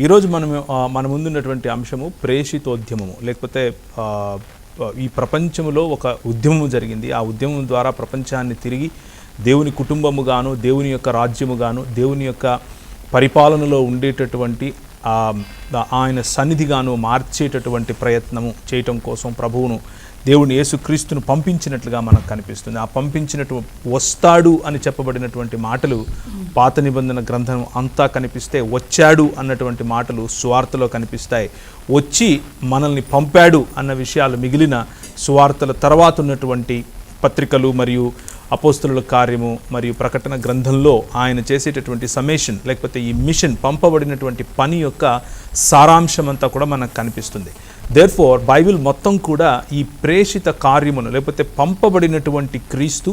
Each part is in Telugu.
ఈరోజు మనం మన ముందున్నటువంటి అంశము ప్రేషితోద్యమము. లేకపోతే ఈ ప్రపంచంలో ఒక ఉద్యమం జరిగింది. ఆ ఉద్యమం ద్వారా ప్రపంచాన్ని తిరిగి దేవుని కుటుంబముగాను దేవుని యొక్క రాజ్యముగాను దేవుని యొక్క పరిపాలనలో ఉండేటటువంటి ఆయన సన్నిధిగాను మార్చేటటువంటి ప్రయత్నము చేయటం కోసం ప్రభువును దేవుని యేసుక్రీస్తును పంపించినట్లుగా మనకు కనిపిస్తుంది. ఆ పంపించినట్టు వస్తాడు అని చెప్పబడినటువంటి మాటలు పాత నిబంధన గ్రంథం అంతా కనిపిస్తే వచ్చాడు అన్నటువంటి మాటలు సువార్తలో కనిపిస్తాయి. వచ్చి మనల్ని పంపాడు అన్న విషయాలు మిగిలిన సువార్తల తర్వాత ఉన్నటువంటి పత్రికలు మరియు అపోస్తుల కార్యము మరియు ప్రకటన గ్రంథంలో ఆయన చేసేటటువంటి సమేషన్ లేకపోతే ఈ మిషన్ పంపబడినటువంటి పని యొక్క సారాంశం అంతా కూడా మనకు కనిపిస్తుంది. దేర్ ఫోర్ బైబిల్ మొత్తం కూడా ఈ ప్రేషిత కార్యమును లేకపోతే పంపబడినటువంటి క్రీస్తు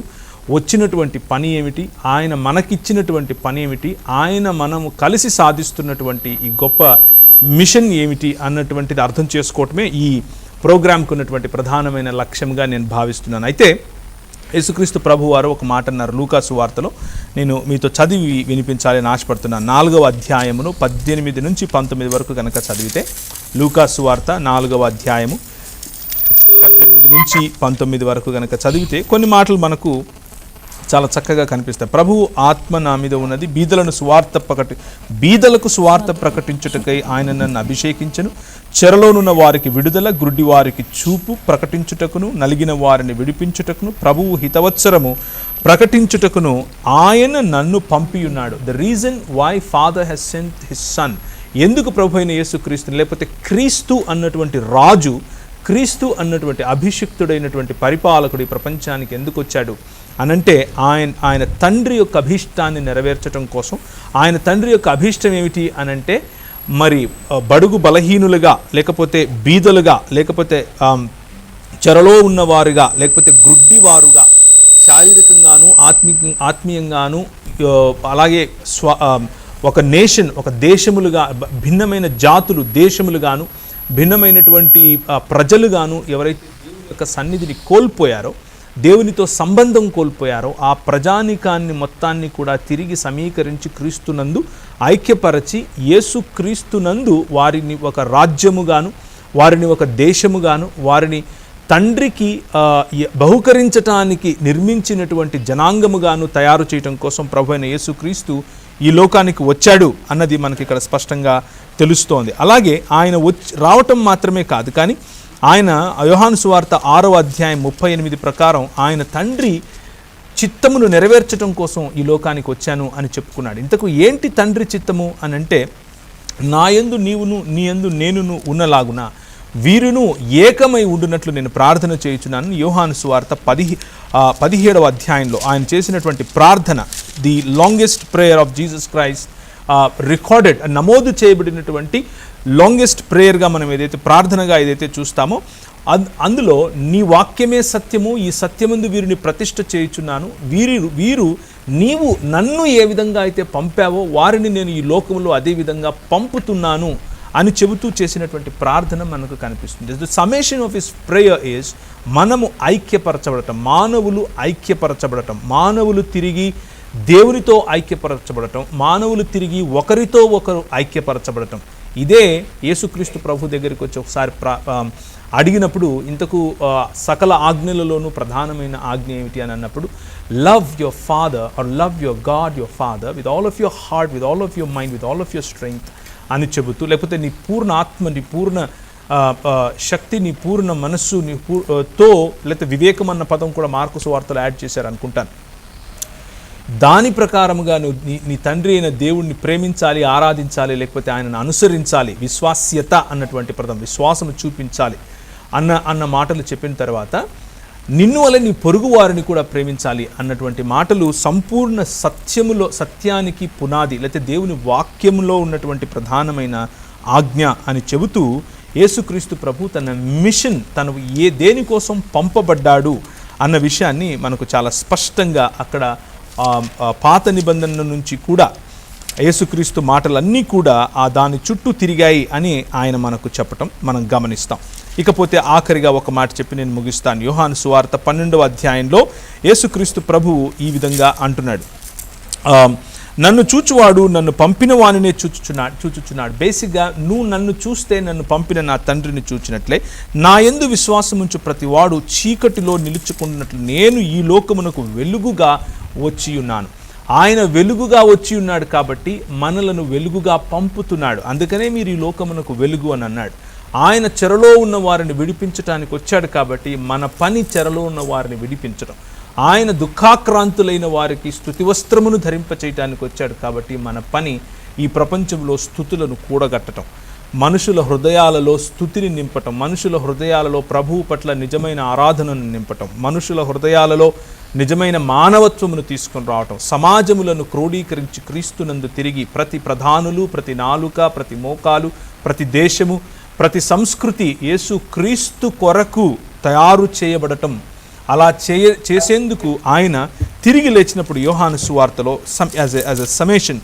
వచ్చినటువంటి పని ఏమిటి ఆయన మనకిచ్చినటువంటి పని ఏమిటి ఆయన మనము కలిసి సాధిస్తున్నటువంటి ఈ గొప్ప మిషన్ ఏమిటి అన్నటువంటిది అర్థం చేసుకోవటమే ఈ ప్రోగ్రామ్కి ఉన్నటువంటి ప్రధానమైన లక్ష్యంగా నేను భావిస్తున్నాను. అయితే యేసుక్రీస్తు ప్రభు వారు ఒక మాట అన్నారు లూకాసు వార్తలో. నేను మీతో చదివి వినిపించాలని ఆశపడుతున్నాను నాలుగవ అధ్యాయమును పద్దెనిమిది నుంచి పంతొమ్మిది వరకు కనుక చదివితే లూకాసు వార్త నాలుగవ అధ్యాయము పద్దెనిమిది నుంచి పంతొమ్మిది వరకు కనుక చదివితే కొన్ని మాటలు మనకు చాలా చక్కగా కనిపిస్తాయి. ప్రభువు ఆత్మ నా మీద ఉన్నది. బీదలను స్వార్థ ప్రకటి బీదలకు స్వార్థ ప్రకటించుటకై ఆయన నన్ను అభిషేకించను. చెరలోనున్న వారికి విడుదల గుడ్డి వారికి చూపు ప్రకటించుటకును నలిగిన వారిని విడిపించుటకును ప్రభువు హితవత్సరము ప్రకటించుటకును ఆయన నన్ను పంపియున్నాడు. The reason why father he's sent his son ఎందుకు ప్రభు అయిన యేసుక్రీస్తుని లేకపోతే క్రీస్తు అన్నటువంటి రాజు క్రీస్తు అన్నటువంటి అభిషిక్తుడైనటువంటి పరిపాలకుడు ఈ ప్రపంచానికి ఎందుకు వచ్చాడు? అనంటే ఆయన ఆయన తండ్రి యొక్క అభీష్టాన్ని నెరవేర్చడం కోసం. ఆయన తండ్రి యొక్క అభీష్టం ఏమిటి అనంటే మరి బడుగు బలహీనులుగా లేకపోతే బీదలుగా లేకపోతే చెరలో ఉన్నవారుగా లేకపోతే గ్రుడ్డివారుగా శారీరకంగాను ఆత్మీయ ఆత్మీయంగాను అలాగే స్వ ఒక నేషన్ ఒక దేశములుగా భిన్నమైన జాతులు దేశములుగాను భిన్నమైనటువంటి ప్రజలుగాను ఎవరైతే యొక్క సన్నిధిని కోల్పోయారో దేవునితో సంబంధం కోల్పోయారో ఆ ప్రజానికాన్ని మొత్తాన్ని కూడా తిరిగి సమీకరించి క్రీస్తునందు ఐక్యపరచి యేసు క్రీస్తునందు వారిని ఒక రాజ్యముగాను వారిని ఒక దేశముగాను వారిని తండ్రికి బహుకరించటానికి నిర్మించినటువంటి జనాంగముగాను తయారు చేయటం కోసం ప్రభు అయిన యేసుక్రీస్తు ఈ లోకానికి వచ్చాడు అన్నది మనకి ఇక్కడ స్పష్టంగా తెలుస్తోంది. అలాగే ఆయన వచ్చి రావటం మాత్రమే కాదు కానీ ఆయన అయోహాను సువార్త ఆరవ అధ్యాయం ముప్పై ఎనిమిది ప్రకారం ఆయన తండ్రి చిత్తమును నెరవేర్చడం కోసం ఈ లోకానికి వచ్చాను అని చెప్పుకున్నాడు. ఇంతకు ఏంటి తండ్రి చిత్తము అని అంటే నాయందు నీవును నీ యందు నేనును ఉన్నలాగున వీరును ఏకమై ఉండునట్లు నేను ప్రార్థన చేయుచున్నాను. యోహాను సువార్త పదిహే పదిహేడవ అధ్యాయంలో ఆయన చేసినటువంటి ప్రార్థన the longest prayer of Jesus Christ recorded నమోదు చేయబడినటువంటి లాంగెస్ట్ ప్రేయర్గా మనం ఏదైతే ప్రార్థనగా ఏదైతే చూస్తామో అందులో నీ వాక్యమే సత్యము ఈ సత్యమందు వీరిని ప్రతిష్ట చేయుచున్నాను. వీరి వీరు నీవు నన్ను ఏ విధంగా అయితే పంపావో వారిని నేను ఈ లోకంలో అదే విధంగా పంపుతున్నాను అని చెబుతూ చేసినటువంటి ప్రార్థన మనకు కనిపిస్తుంది. The summation of his prayer is మనము ఐక్యపరచబడటం మానవులు ఐక్యపరచబడటం మానవులు తిరిగి దేవునితో ఐక్యపరచబడటం మానవులు తిరిగి ఒకరితో ఒకరు ఐక్యపరచబడటం. ఇదే యేసుక్రీస్తు ప్రభు దగ్గరికి వచ్చి ఒకసారి ప్రా అడిగినప్పుడు ఇంతకు సకల ఆజ్ఞలలోనూ ప్రధానమైన ఆజ్ఞ ఏమిటి అని అన్నప్పుడు love your father or love your God your father with all of your heart with all of your mind with all of your strength అని చెబుతూ లేకపోతే నీ పూర్ణ ఆత్మ నీ పూర్ణ శక్తి నీ పూర్ణ మనస్సు నీ పూ తో లేకపోతే వివేకం అన్న పదం కూడా మార్కు వార్తలు యాడ్ చేశారు అనుకుంటాను దాని ప్రకారముగా నువ్వు నీ నీ తండ్రి అయిన దేవుణ్ణి ప్రేమించాలి ఆరాధించాలి లేకపోతే ఆయనను అనుసరించాలి. విశ్వాస్యత అన్నటువంటి పదం విశ్వాసము చూపించాలి అన్న అన్న మాటలు చెప్పిన తర్వాత నిన్ను వల్ల నీ పొరుగు వారిని కూడా ప్రేమించాలి అన్నటువంటి మాటలు సంపూర్ణ సత్యములో సత్యానికి పునాది లేకపోతే దేవుని వాక్యంలో ఉన్నటువంటి ప్రధానమైన ఆజ్ఞ అని చెబుతూ యేసుక్రీస్తు ప్రభు తన మిషన్ తను ఏ దేనికోసం పంపబడ్డాడు అన్న విషయాన్ని మనకు చాలా స్పష్టంగా అక్కడ పాత నిబంధన నుంచి కూడా యేసుక్రీస్తు మాటలన్నీ కూడా ఆ దాని చుట్టూ తిరిగాయి అని ఆయన మనకు చెప్పటం మనం గమనిస్తాం. ఇకపోతే ఆఖరిగా ఒక మాట చెప్పి నేను ముగిస్తాను. యోహాను సువార్త పన్నెండవ అధ్యాయంలో యేసుక్రీస్తు ప్రభువు ఈ విధంగా అంటున్నాడు. నన్ను చూచువాడు నన్ను పంపిన వానినే చూచుచున్నాడు చూచుచున్నాడు. బేసిక్గా నువ్వు నన్ను చూస్తే నన్ను పంపిన నా తండ్రిని చూచినట్లే నా యందు విశ్వాసముంచు ప్రతివాడు చీకటిలో నిలుచుకున్నట్లు నేను ఈ లోకమునకు వెలుగుగా వచ్చి ఉన్నాను ఆయన వెలుగుగా వచ్చి ఉన్నాడు కాబట్టి మనలను వెలుగుగా పంపుతున్నాడు. అందుకనే మీరు ఈ లోకమునకు వెలుగు అని అన్నాడు. ఆయన చెరలో ఉన్న వారిని విడిపించడానికి వచ్చాడు కాబట్టి మన పని చెరలో ఉన్న వారిని విడిపించడం. ఆయన దుఃఖాక్రాంతులైన వారికి స్థుతి వస్త్రమును ధరింపచేయటానికి వచ్చాడు కాబట్టి మన పని ఈ ప్రపంచంలో స్థుతులను కూడగట్టడం మనుషుల హృదయాలలో స్థుతిని నింపటం. మనుషుల హృదయాలలో ప్రభువు పట్ల నిజమైన ఆరాధనను నింపటం. మనుషుల హృదయాలలో నిజమైన మానవత్వమును తీసుకొని రావటం సమాజములను క్రోడీకరించి క్రీస్తునందు తిరిగి ప్రతి ప్రధానులు ప్రతి నాలుక ప్రతి మోకాలు ప్రతి దేశము ప్రతి సంస్కృతి యేసు క్రీస్తు కొరకు తయారు చేయబడటం. అలా చేయ చేసేందుకు ఆయన తిరిగి లేచినప్పుడు యోహాను సువార్తలో sum as a as a summation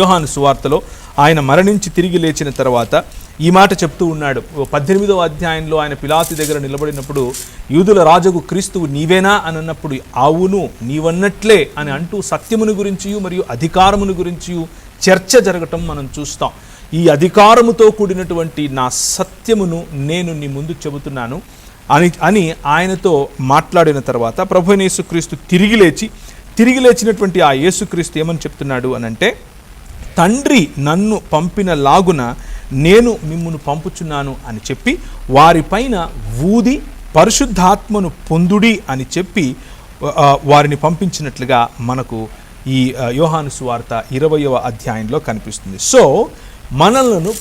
Yohanu సువార్తలో ఆయన మరణించి తిరిగి లేచిన తర్వాత ఈ మాట చెప్తూ ఉన్నాడు. ఓ పద్దెనిమిదవ అధ్యాయంలో ఆయన పిలాతి దగ్గర నిలబడినప్పుడు యూదుల రాజుకు క్రీస్తువు నీవేనా? అని అన్నప్పుడు అవును నీవన్నట్లే అని అంటూ సత్యమును గురించి మరియు అధికారమును గురించి చర్చ జరగటం మనం చూస్తాం. ఈ అధికారముతో కూడినటువంటి నా సత్యమును నేను నీ ముందు చెబుతున్నాను అని అని ఆయనతో మాట్లాడిన తర్వాత ప్రభునేసుక్రీస్తు తిరిగి లేచి తిరిగి లేచినటువంటి ఆ యేసుక్రీస్తు ఏమని చెప్తున్నాడు? అని అంటే తండ్రి నన్ను పంపిన లాగున నేను మిమ్మును పంపుచున్నాను అని చెప్పి వారిపైన ఊది పరిశుద్ధాత్మను పొందుడి అని చెప్పి వారిని పంపించినట్లుగా మనకు ఈ యోహాను సువార్త ఇరవయవ అధ్యాయంలో కనిపిస్తుంది. సో మనలను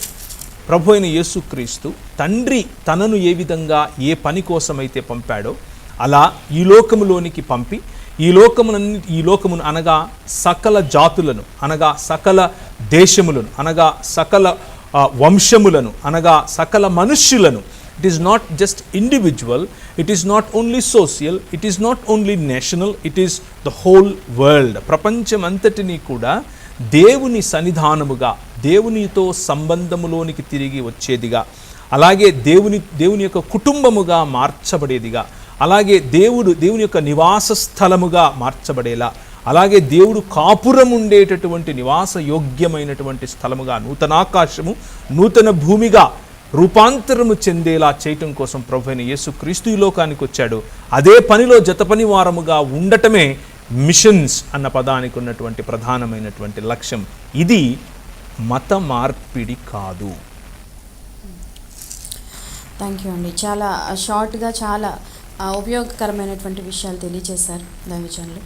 ప్రభు అయిన యేసుక్రీస్తు తండ్రి తనను ఏ విధంగా ఏ పని కోసమైతే పంపాడో అలా ఈ లోకములోనికి పంపి ఈ లోకమునన్ని ఈ లోకమును అనగా సకల జాతులను అనగా సకల దేశములను అనగా సకల వంశములను అనగా సకల మనుష్యులను. It is not just individual it is not only social it is not only national it is the whole world ప్రపంచం అంతటినీ కూడా దేవుని సన్నిధానముగా దేవునితో సంబంధములోనికి తిరిగి వచ్చేదిగా అలాగే దేవుని దేవుని యొక్క కుటుంబముగా మార్చబడేదిగా అలాగే దేవుడు దేవుని యొక్క నివాస స్థలముగా మార్చబడేలా అలాగే దేవుడు కాపురం ఉండేటటువంటి నివాస యోగ్యమైనటువంటి స్థలముగా నూతనాకాశము నూతన భూమిగా రూపాంతరము చెందేలా చేయటం కోసం ప్రభు అయిన యేసు క్రీస్తు ఈ లోకానికి వచ్చాడు. అదే పనిలో జతపని వారముగా ఉండటమే మిషన్స్ అన్న పదానికి ఉన్నటువంటి ప్రధానమైనటువంటి లక్ష్యం. ఇది మత మార్పిడి కాదు. థ్యాంక్ యూ అండి. చాలా షార్ట్గా చాలా ఉపయోగకరమైనటువంటి విషయాలు తెలియజేశారు దైవజనులు.